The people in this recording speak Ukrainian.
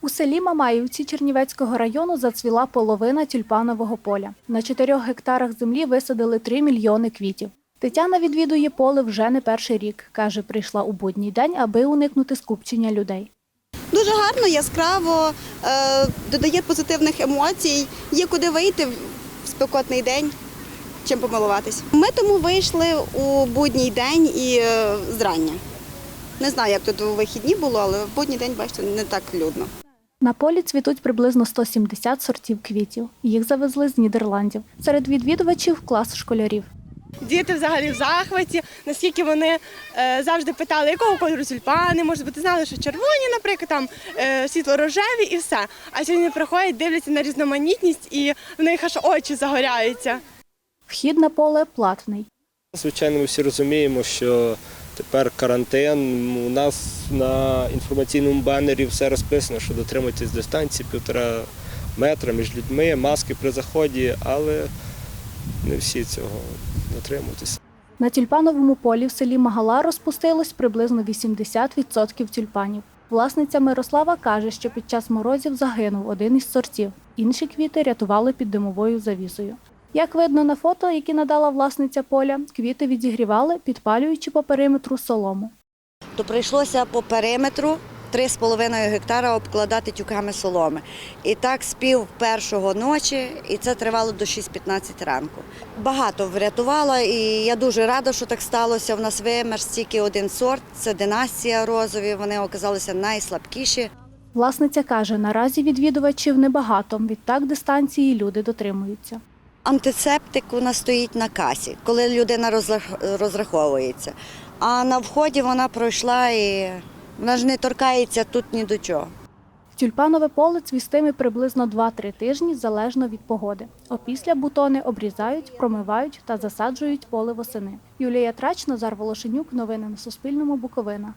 У селі Мамаївці Чернівецького району зацвіла половина тюльпанового поля. На чотирьох гектарах землі висадили 3 мільйони квітів. Тетяна відвідує поле вже не перший рік. Каже, прийшла у будній день, аби уникнути скупчення людей. Дуже гарно, яскраво, е, додає позитивних емоцій. Є куди вийти в спекотний день, чим помилуватись. Ми тому вийшли у будній день і е, зрання. Не знаю, як тут у вихідні було, але в будній день, бачите, не так людно. На полі цвітуть приблизно 170 сортів квітів. Їх завезли з Нідерландів. Серед відвідувачів клас школярів. Діти взагалі в захваті, наскільки вони е, завжди питали, якого кольору тюльпани, може бути, знали, що червоні, наприклад, там е, світло-рожеві і все. А сьогодні приходять, дивляться на різноманітність і в них аж очі загоряються. Вхід на поле платний. Звичайно, ми всі розуміємо, що тепер карантин. У нас на інформаційному банері все розписано, що дотримуйтесь дистанції півтора метра між людьми, маски при заході, але не всі цього дотримуються. На тюльпановому полі в селі Магала розпустилось приблизно 80% тюльпанів. Власниця Мирослава каже, що під час морозів загинув один із сортів. Інші квіти рятували під димовою завісою. Як видно на фото, які надала власниця поля, квіти відігрівали, підпалюючи по периметру солому. то прийшлося по периметру 3,5 гектара обкладати тюками соломи. І так спів першого ночі, і це тривало до 6-15 ранку. Багато врятувала, і я дуже рада, що так сталося. В нас вимер тільки один сорт це династія розові. Вони оказалися найслабкіші. Власниця каже, наразі відвідувачів небагато, відтак дистанції люди дотримуються. Антисептик нас стоїть на касі, коли людина розраховується. А на вході вона пройшла і вона ж не торкається тут ні до чого. Тюльпанове поле цвістиме приблизно 2-3 тижні залежно від погоди. Опісля бутони обрізають, промивають та засаджують поле восени. Юлія Трач, Назар Волошенюк. Новини на Суспільному. Буковина.